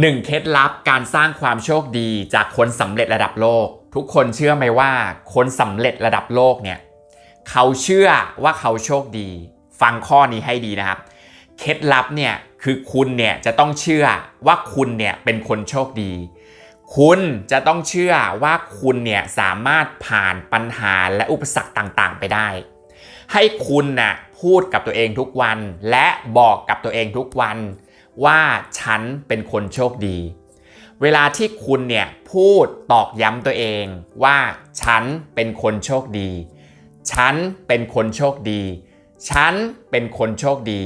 หนึ่งเคล็ดลับการสร้างความโชคดีจากคนสำเร็จระดับโลก ทุกคนเชื่อไหมว่าคนสำเร็จระดับโลกเนี่ยเขาเชื่อว่าเขาโชคดี ฟังข้อนี้ให้ดีนะครับเคล็ดลับเนี่ยคือคุณเนี่ยจะต้องเชื่อว่าคุณเนี่ยเป็นคนโชคดี คุณจะต้องเชื่อว่าคุณเนี่ยสามารถผ่านปัญหาและอุปสรรคต่างๆ ไปได้ ให้คุณน่ะพูดกับตัวเองทุกวัน และบอกกับตัวเองทุกวัน ว่าฉันเป็นคนโชคดี เวลาที่คุณเนี่ยพูดตอกย้ำตัวเองว่าฉันเป็นคนโชคดี ฉันเป็นคนโชคดี ฉันเป็นคนโชคดี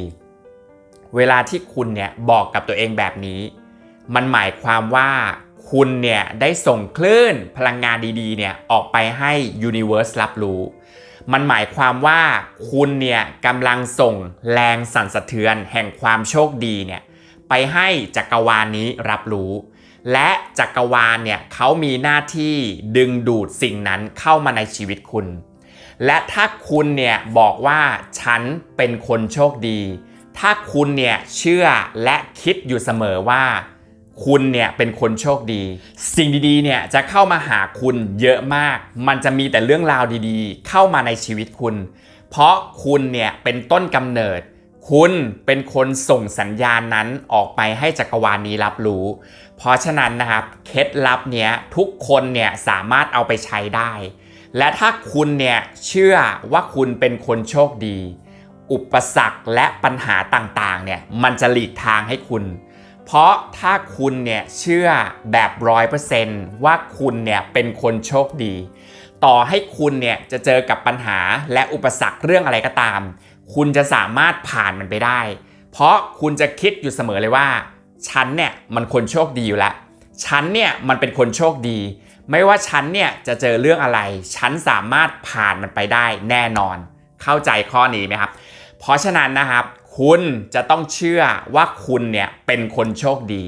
เวลาที่คุณเนี่ยบอกกับตัวเองแบบนี้ มันหมายความว่าคุณเนี่ยได้ส่งคลื่นพลังงานดีๆเนี่ยออกไปให้ Universe รับรู้ มันหมายความว่าคุณเนี่ยกำลังส่งแรงสั่นสะเทือนแห่งความโชคดีเนี่ย ไปให้จักรวาลนี้รับรู้ และจักรวาลเนี่ยเขามีหน้าที่ดึงดูดสิ่งนั้นเข้ามาในชีวิตคุณ และถ้าคุณเนี่ยบอกว่าฉันเป็นคนโชคดี ถ้าคุณเนี่ยเชื่อและคิดอยู่เสมอว่า คุณเนี่ยเป็นคนโชคดี สิ่งดีๆเนี่ยจะเข้ามาหาคุณเยอะมาก มันจะมีแต่เรื่องราวดีๆ เข้ามาในชีวิตคุณ เพราะคุณเนี่ยเป็นต้นกำเนิด คุณเป็นคนส่งสัญญาณนั้นออกไปให้จักรวาลนี้รับรู้ เพราะฉะนั้นนะครับเคล็ดลับเนี้ยทุกคนเนี่ยสามารถเอาไปใช้ได้ และถ้าคุณเนี่ยเชื่อว่าคุณเป็นคนโชคดี อุปสรรคและปัญหาต่างๆเนี่ยมันจะหลีกทางให้คุณ เพราะถ้าคุณเนี่ยเชื่อแบบร้อยเปอร์เซนต์ว่าคุณเนี่ยเป็นคนโชคดี ต่อให้คุณเนี่ยจะเจอกับปัญหาและอุปสรรคเรื่องอะไรก็ตาม คุณจะสามารถผ่านมันไปได้ เพราะคุณจะคิดอยู่เสมอเลยว่า ฉันเนี่ยมันคนโชคดีอยู่แล้ว ฉันเนี่ยมันเป็นคนโชคดี ไม่ว่าฉันเนี่ยจะเจอเรื่องอะไร ฉันสามารถผ่านมันไปได้แน่นอน เข้าใจข้อนี้ไหมครับ เพราะฉะนั้นนะครับ คุณจะต้องเชื่อว่าคุณเนี่ยเป็นคนโชคดี